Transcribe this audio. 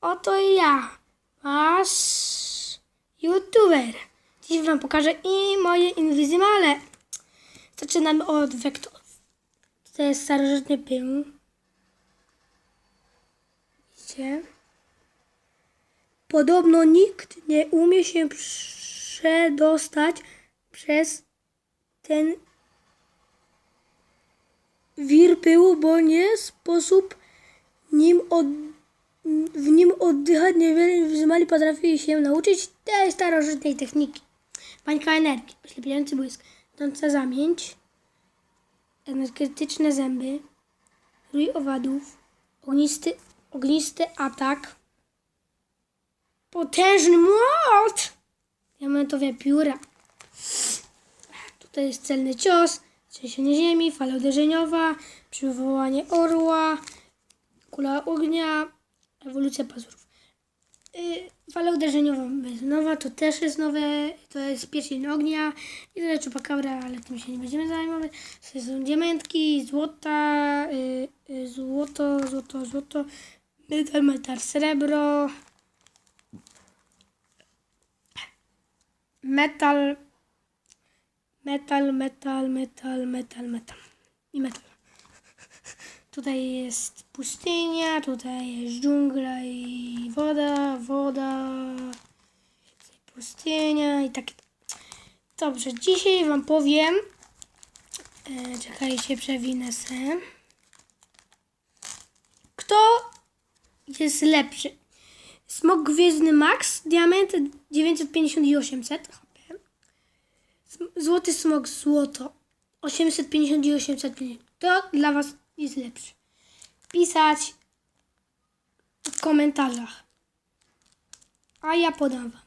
Oto ja, wasz youtuber. Dziś wam pokażę i moje inwizymale. Zaczynamy od wektorów. To jest starożytny pył. Widzicie? Podobno nikt nie umie się przedostać przez ten wir pyłu, bo nie sposób nim od, w nim oddychać. Niewiele inwizymali potrafi się nauczyć tej starożytnej techniki. Bańka energii, oślepiający błysk, idąca zamięć, energetyczne zęby, rój owadów, ognisty, ognisty atak, potężny młot, diamentowe pióra. Tutaj jest celny cios, trzęsienie ziemi, fala uderzeniowa, przywołanie orła, kula ognia, ewolucja pazurów. Yy, fala uderzeniowa jest nowa, to też jest nowe, to jest pierścień ognia i jest czupakabra, ale tym się nie będziemy zajmować. To są diamentki, złota, yy, yy, złoto, złoto, złoto, metal, metal, srebro, metal, metal, metal, metal, metal, metal i metal. Tutaj jest pustynia, tutaj jest dżungla i woda, woda, pustynia i takie. Dobrze, dzisiaj Wam powiem. E, czekajcie, przewinę se. Kto jest lepszy? Smok Gwiezdny Max, diament 950 i 800 HP. Sm- Złoty smok złoto 850 i 850. To dla Was jest lepszy. Pisać w komentarzach. A ja podam Wam.